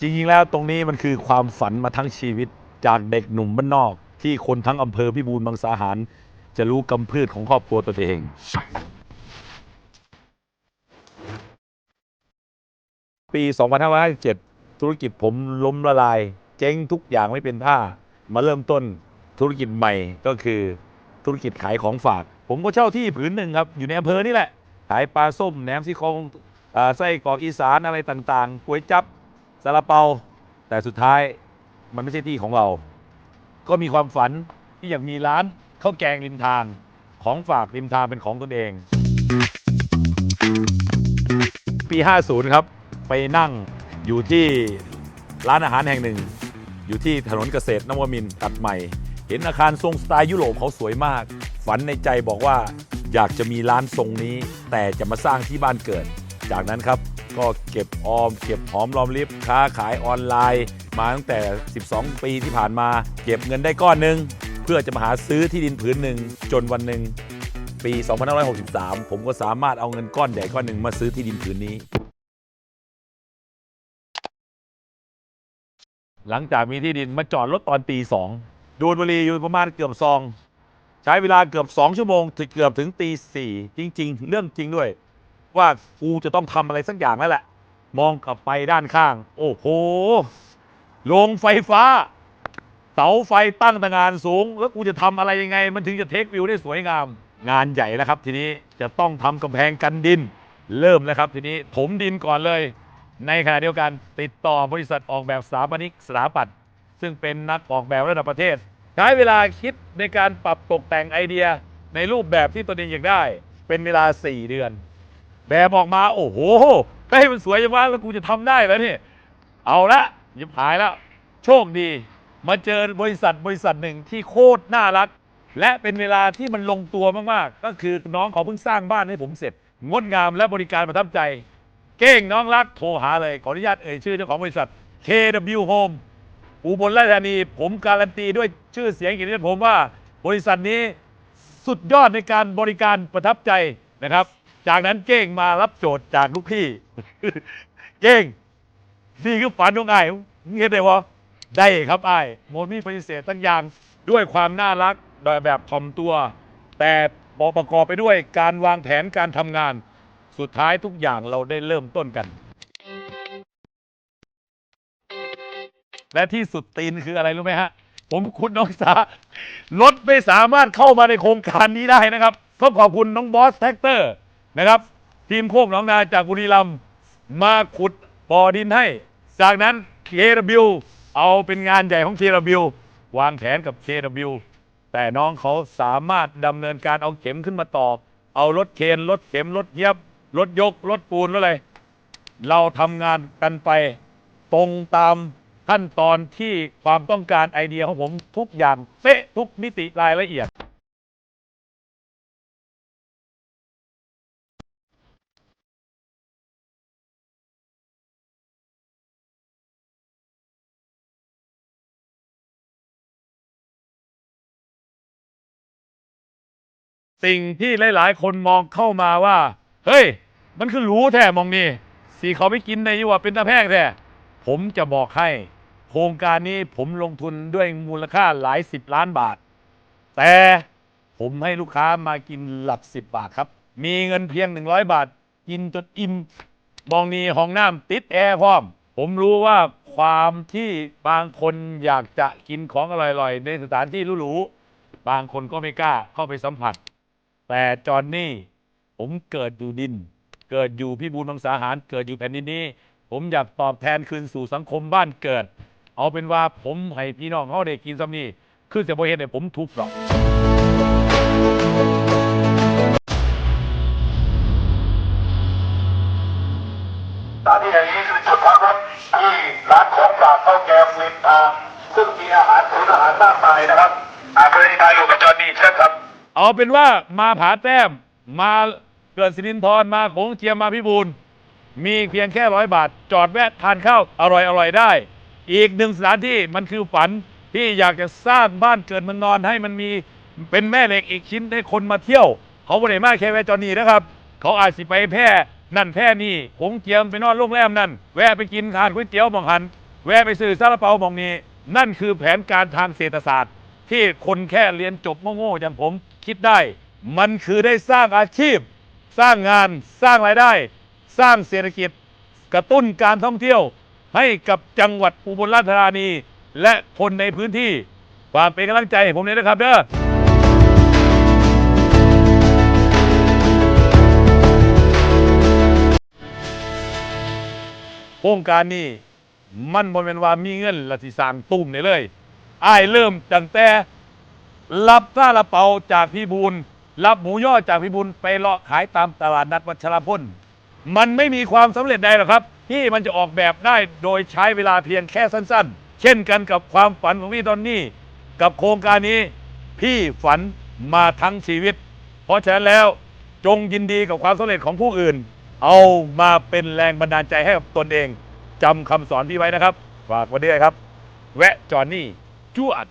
จริงๆแล้วตรงนี้มันคือความฝันมาทั้งชีวิตจากเด็กหนุ่มบ้านนอก ที่คนทั้งอำเภอพิบูลมังสาหาร จะรู้กำพืชของครอบครัวตัวเอง ปี 2557 ธุรกิจผมล้มละลาย เจ๊งทุกอย่างไม่เป็นท่า มาเริ่มต้นธุรกิจใหม่ก็คือธุรกิจขายของฝาก ผมก็เช่าที่ผืนหนึ่งครับ อยู่ในอำเภอนี่แหละ ขายปลาส้มแหนมซี่โครงอ่าไส้กรอกอีสานอะไรต่างๆก๋วยจับ ซาลาเปา แต่สุดท้ายมันไม่ใช่ที่ของเรา ก็มีความฝันที่อยากมีร้านข้าวแกงริมทางของฝากริมทางเป็นของตนเอง ปี 50 ครับ ไปนั่งอยู่ที่ร้านอาหารแห่งหนึ่ง อยู่ที่ถนนเกษตรนวมินทร์ตัดใหม่ เห็นอาคารทรงสไตล์ยุโรปเขาสวยมาก ฝันในใจบอกว่าอยากจะมีร้านทรงนี้ แต่จะมาสร้างที่บ้านเกิด จากนั้นครับ ก็เก็บออม เก็บหอมรอมริบค้าขายออนไลน์ มาตั้งแต่ 12 ปีที่ผ่านมา เก็บเงินได้ก้อนหนึ่งเพื่อจะมาหาซื้อที่ดินผืนหนึ่งจนวันหนึ่งปี 2563 ผมก็สามารถเอาเงินก้อนใหญ่ก้อนหนึ่งมาซื้อที่ดินผืนนี้ หลังจากมีที่ดินมาจอดรถตอนตีสองดูดบุหรีอยู่ประมาณเกือบซอง ใช้เวลาเกือบสองชั่วโมงถึงเกือบถึงตีสี่จริง ๆ เรื่องจริงด้วย ว่ากูจะต้องทำอะไรสักอย่างแล้วแหละ มองกลับไปด้านข้าง โอ้โหโรงไฟฟ้า เสาไฟตั้งตะงานสูง แล้วกูจะทำอะไรยังไง มันถึงจะเทควิวได้สวยงาม งานใหญ่แล้วครับ ทีนี้จะต้องทำกำแพงกันดิน เริ่มแล้วครับ ทีนี้ถมดินก่อนเลย ในขณะเดียวกันติดต่อบริษัทออกแบบสถาปนิกสถาปัตย์ซึ่งเป็นนักออกแบบระดับประเทศ ใช้เวลาคิดในการปรับตกแต่งไอเดียในรูปแบบที่ตนเองอยากได้ เป็นเวลา 4 เดือน แบบออกมาโอ้โหเฮ้ยมันสวยจังวะแล้วกูจะทำได้แล้วนี่เอาละยิบหายแล้ว โชคดี มาเจอบริษัทบริษัทหนึ่งที่โคตรน่ารัก และเป็นเวลาที่มันลงตัวมากๆ ก็คือน้องเขาเพิ่งสร้างบ้านให้ผมเสร็จ งดงามและบริการประทับใจ เก้งน้องรักโทรหาเลยขออนุญาตเอ่ยชื่อเจ้าของบริษัท KW Home อุบลราชธานีผมการันตีด้วยชื่อเสียงเกียรติผมว่า บริษัทนี้สุดยอดในการบริการประทับใจนะครับ จากนั้นเก้งมารับโจทย์จากลูกพี่ เก้งนี่คือฝันของไอ้ายมึงเห็นได้วะได้ครับไอ้ายโมดมีปฏิเสธตั้งอย่างด้วยความน่ารักโดยแบบถ่อมตัว แต่ประกอบไปด้วยการวางแผนการทำงาน สุดท้ายทุกอย่างเราได้เริ่มต้นกัน และที่สุดตีนคืออะไรรู้ไหมฮะ ผมคุณน้องสารถไม่สามารถเข้ามาในโครงการนี้ได้นะครับต้องขอบคุณน้องบอสแท็กเตอร์ นะครับ ทีมโคกหนองนาจากบุรีรัมย์มาขุดบ่อดินให้ จากนั้น KW เอาเป็นงานใหญ่ของ KW วางแผนกับ KW แต่น้องเขาสามารถดำเนินการเอาเข็มขึ้นมาตอกเอารถเคนรถเข็มรถเยียบรถยกรถปูนรถอะไรเราทำงานกันไปตรงตามขั้นตอนที่ความต้องการไอเดียของผมทุกอย่างเป๊ะทุกมิติรายละเอียด สิ่งที่หลายๆ คนมองเข้ามาว่า เฮ้ย มันคือหรู้แท้มองนี่สีเขาไม่กินในยี่ว่าเป็นตาแพงแท้ผมจะบอกให้ โครงการนี้ผมลงทุนด้วยมูลค่าหลายสิบล้านบาท แต่ผมให้ลูกค้ามากินหลักสิบบาทครับ มีเงินเพียง100บาท กินจนอิ่มมองนีห้องน้ำติดแอร์พร้อม ผมรู้ว่าความที่บางคนอยากจะกินของอร่อยๆ ในสถานที่หรูๆบางคนก็ไม่กล้าเข้าไปสัมผัส แต่จอห์นนี่ ผมเกิดอยู่ดิน เกิดอยู่พิบูลมังสาหาร เกิดอยู่แผ่นดินนี้ ผมอยากตอบแทนคืนสู่สังคมบ้านเกิด เอาเป็นว่าผมให้พี่น้องเขาได้กินซ้ำนี่คือจะบ่เห็นให้ผมทุบหรอกสถานที่แห่งนี้คือจุดพักรถที่ร้านของฝากข้าวแกงริมทางซึ่งมีอาหารศูนย์อาหารมากมายนะครับอาเคยถ่ายรูปกับจอห์นนี่เช่นครับ เอาเป็นว่ามาผาแต้มมาเกิดสิรินทรมาโขงเจียมมาพิบูลมีเพียงแค่ร้อยบาท จอดแวะทานข้าวอร่อยอร่อยได้ อีกหนึ่งสถานที่มันคือฝันที่อยากจะสร้างบ้านเกิดเมันนอนให้มันมีเป็นแม่เหล็กอีกชิ้นให้คนมาเที่ยว เขาไม่ได้มากแค่แวะจอนี่นะครับ เขาอาจสิไปแพร่นั่นแพร่นี่โขงเจียมไปนอนโรงแรมนั่น แวะไปกินทานก๋วยเตี๋ยวบางหัน แวะไปซื้อซาลาเปาหมองนี้ นั่นคือแผนการทางเศรษฐศาสตร์ ที่คนแค่เรียนจบโง่ๆอย่างผมคิดได้ มันคือได้สร้างอาชีพ สร้างงานสร้างรายได้ สร้างเศรษฐกิจ กระตุ้นการท่องเที่ยว ให้กับจังหวัดอุบลราชธานี และคนในพื้นที่ฝากเป็นกำลังใจให้ผมเลยนะครับเด้อโครงการนี้มันบ่แม่นว่ามีเงินละสิสร้างตุ้มได้เลย อ้ายเริ่มตั้งแต่รับซาลาเปาจากพี่บูลรับหมูย่อจากพี่บูลไปเลาะขายตามตลาดนัดวัชรพล มันไม่มีความสำเร็จใดหรอกครับ ที่มันจะออกแบบได้โดยใช้เวลาเพียงแค่สั้นๆ เช่นกันกับความฝันของพี่ตอนนี้ กับโครงการนี้ พี่ฝันมาทั้งชีวิต เพราะฉะนั้นแล้วจงยินดีกับความสำเร็จของผู้อื่น เอามาเป็นแรงบันดาลใจให้กับตนเองจำคำสอนพี่ไว้นะครับ ฝากไว้ด้วยครับ แวะจอนนี่ จวด